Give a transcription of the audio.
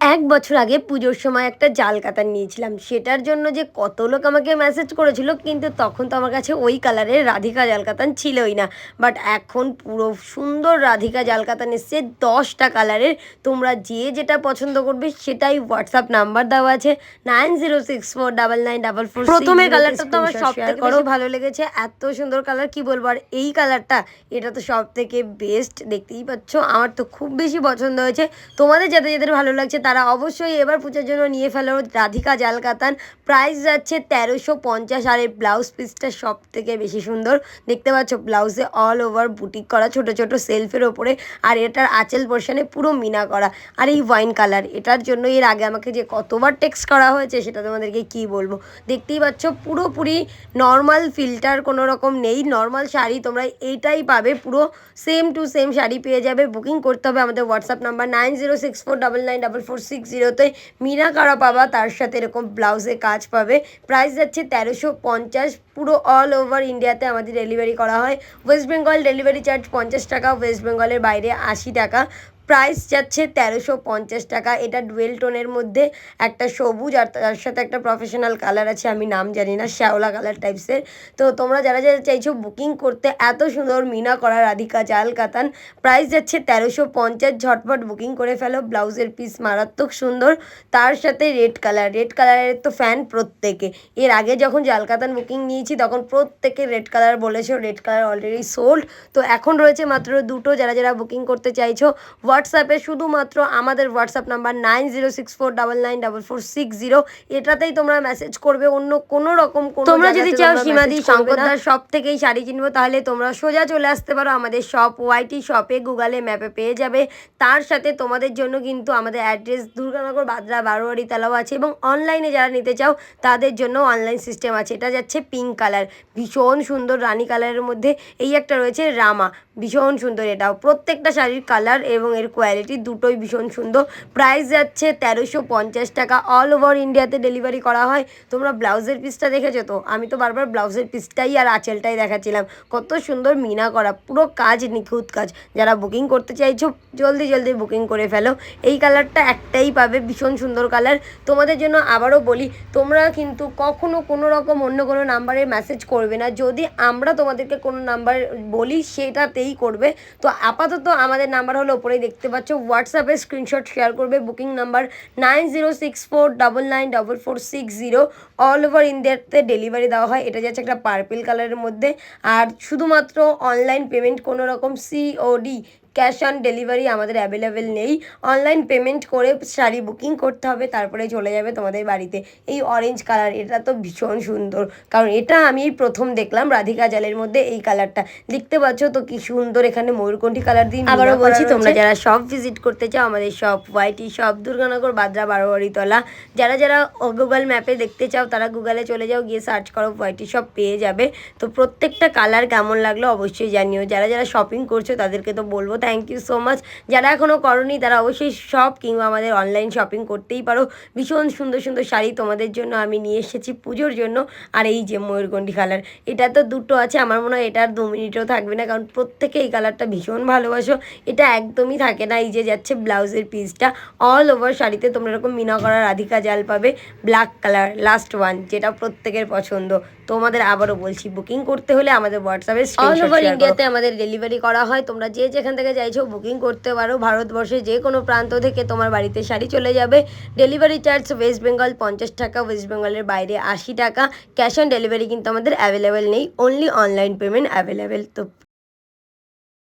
এক বছর আগে পুজোর সময় একটা জাল কাতান নিয়েছিলাম। সেটার জন্য যে কত লোক আমাকে মেসেজ করেছিল কিন্তু তখন তো আমার কাছে ওই কালারের রাধিকা জাল কাতান ছিলই না। বাট এখন পুরো সুন্দর রাধিকা জাল কাতান এসছে দশটা কালারের তোমরা যে যেটা পছন্দ করবে সেটাই হোয়াটসঅ্যাপ নাম্বার দেওয়া আছে। Nine zero six four double nine double four প্রথমে কালারটা তো আমার সব থেকে বেশি ভালো লেগেছে। এত সুন্দর কালার কি বলব? আর এই কালারটা এটা তো সব থেকে বেস্ট দেখতেই পাচ্ছ। আমার তো খুব বেশি পছন্দ হয়েছে। তোমাদের যাদের যাদের ভালো লাগছে তারা অবশ্যই এবার পুজোর জন্য নিয়ে ফেলো। রাধিকা জাল কাতান প্রাইস যাচ্ছে তেরোশো পঞ্চাশ আর এই ব্লাউজ পিসটা সব থেকে বেশি সুন্দর। দেখতে পাচ্ছ ব্লাউজে অল ওভার বুটিক করা, ছোট ছোট সেলফের ওপরে আর এটার আঁচল পোর্শনে পুরো মিনা করা। আর এই ওয়াইন কালার এটার জন্য এর আগে আমাকে যে কতবার টেক্সট করা হয়েছে সেটা তোমাদেরকে কি বলব? দেখতেই পাচ্ছ পুরোপুরি নর্মাল ফিল্টার কোনো রকম নেই। নর্মাল শাড়ি তোমরা এইটাই পাবে, পুরো সেম টু সেম শাড়ি পেয়ে যাবে। বুকিং করতে হবে আমাদের WhatsApp number nine zero six four double nine double four six জিরোতে মিনা কারা পাবা? তার সাথে এরকম ব্লাউজে কাজ পাবে। প্রাইস যাচ্ছে তেরোশো পঞ্চাশ, পুরো অল ওভার ইন্ডিয়াতে আমাদের ডেলিভারি করা হয়। ওয়েস্ট বেঙ্গল ডেলিভারি চার্জ পঞ্চাশ টাকা ওয়েস্ট বেঙ্গলের বাইরে আশি টাকা। প্রাইস যাচ্ছে তেরোশো পঞ্চাশ টাকা। এটা ডুয়েল টোনের মধ্যে একটা সবুজ আর তার সাথে একটা প্রফেশনাল কালার আছে, আমি নাম জানি না, শ্যাওলা কালার টাইপসের তো তোমরা যারা যারা চাইছো বুকিং করতে, এত সুন্দর মিনা করা, রাধিকা, জাল, কাতান প্রাইস যাচ্ছে তেরোশো পঞ্চাশ, ঝটপট বুকিং করে ফেলো। ব্লাউজের পিস মারাত্মক সুন্দর, তার সাথে রেড কালার রেড কালারের তো ফ্যান প্রত্যেকে। এর আগে যখন জাল, কাতান বুকিং নিয়েছি, তখন প্রত্যেকে রেড কালার বলেছ রেড কালার অলরেডি সোল্ড তো এখন রয়েছে মাত্র দুটো, যারা যারা বুকিং করতে চাইছো হোয়াটসঅ্যাপে শুধুমাত্র আমাদের WhatsApp number nine zero six four double nine double four six zero. এটাতেই তোমরা মেসেজ করবে অন্য কোনো রকম কোনো তোমরা যদি চাও সীমাদি শঙ্করদার সব থেকেই শাড়ি কিনবো তাহলে তোমরা সোজা চলে আসতে পারো আমাদের শপ ওয়াইটি শপে গুগলে ম্যাপে পেয়ে যাবে। তার সাথে তোমাদের জন্য কিন্তু আমাদের অ্যাড্রেস দুর্গানগর বাদরা বারোয়ারি তালাও আছে এবং অনলাইনে যারা নিতে চাও তাদের জন্য অনলাইন সিস্টেম আছে। এটা যাচ্ছে পিঙ্ক কালার ভীষণ সুন্দর রানী কালারের মধ্যে। এই একটা রয়েছে রামা। ভীষণ সুন্দর এটাও। প্রত্যেকটা শাড়ির কালার এবং এর কোয়ালিটি দুটোই ভীষণ সুন্দর। প্রাইস যাচ্ছে তেরোশো পঞ্চাশ টাকা। অল ওভার ইন্ডিয়াতে ডেলিভারি করা হয়। তোমরা ব্লাউজের পিসটা দেখেছ তো? আমি তো বারবার ব্লাউজের পিসটাই আর আঁচলটাই দেখাচ্ছিলাম। কত সুন্দর মিনা করা, পুরো কাজ নিখুঁত কাজ। যারা বুকিং করতে চাইছো, জলদি জলদি বুকিং করে ফেলো। এই কালারটা একটাই পাবে, ভীষণ সুন্দর কালার তোমাদের জন্য আবারও বলি, তোমরা কিন্তু কখনো কোনো রকম অন্য কোনো নাম্বারে মেসেজ করবে না। যদি আমরা তোমাদেরকে কোনো নাম্বার বলি, সেটাতেই করবে। তো আপাতত আমাদের নাম্বার হলো ওপরেই দেখতে পাচ্ছ। হোয়াটসঅ্যাপে স্ক্রিনশট শেয়ার করবে। Booking number nine zero six four double nine double four six zero all over ইন্ডিয়াতে ডেলিভারি দেওয়া হয়। এটা যাচ্ছে একটা পার্পল কালারের মধ্যে। আর শুধুমাত্র অনলাইন পেমেন্ট কোনো রকম সিওডি ক্যাশ অন ডেলিভারি আমাদের অ্যাভেলেবেল নেই। অনলাইন পেমেন্ট করে শাড়ি বুকিং করতে হবে তারপরে চলে যাবে তোমাদের বাড়িতে। এই অরেঞ্জ কালার এটা তো ভীষণ সুন্দর। কারণ এটা আমি প্রথম দেখলাম রাধিকা জালের মধ্যে এই কালারটা দেখতে পাচ্ছ তো কি সুন্দর এখানে ময়ূরকণ্ঠী কালার দিয়ে আবারও বলছি তোমরা যারা সব ভিজিট করতে চাও আমাদের সব ওয়াইটি সব দুর্গানগর বাদ্রা বারোয়ারিতলা যারা যারা গুগল ম্যাপে দেখতে চাও তারা গুগলে চলে যাও গিয়ে সার্চ করো ওয়াইটি সব পেয়ে যাবে। তো প্রত্যেকটা কালার কেমন লাগল অবশ্যই জানিও। যারা যারা শপিং করছ তাদেরকে তো বলব থ্যাংক ইউ সো মাচ যারা এখনও করনি, তারা অবশ্যই সব কিংবা আমাদের অনলাইন শপিং করতেই পারো। ভীষণ সুন্দর সুন্দর শাড়ি তোমাদের জন্য আমি নিয়ে এসেছি পুজোর জন্য। আর এই যে ময়ূরকণ্ঠী কালার এটা তো দুটো আছে। আমার মনে হয় এটা আর দু মিনিটও থাকবে না, কারণ প্রত্যেকে এই কালারটা ভীষণ ভালোবাসো। এটা একদমই থাকে না, এই যে যাচ্ছে ব্লাউজের পিসটা অল ওভার শাড়িতে তোমরা এরকম মিনা করা রাধিকা জাল পাবে ব্ল্যাক কালার লাস্ট ওয়ান যেটা প্রত্যেকের পছন্দ। তোমাদের আবারও বলছি বুকিং করতে হলে আমাদের হোয়াটসঅ্যাপে অল ওভার ইন্ডিয়াতে আমাদের ডেলিভারি করা হয়। তোমরা যে যেখান থেকে চাইছো বুকিং করতে পারো। ভারতবর্ষে যে কোনো প্রান্ত থেকে তোমার বাড়িতে শাড়ি চলে যাবে। ডেলিভারি চার্জ ওয়েস্ট বেঙ্গল পঞ্চাশ টাকা ওয়েস্ট বেঙ্গলের বাইরে আশি টাকা। ক্যাশ অন ডেলিভারি কিন্তু আমাদের অ্যাভেলেবেল নেই। অনলি অনলাইন পেমেন্ট অ্যাভেলেবেল তো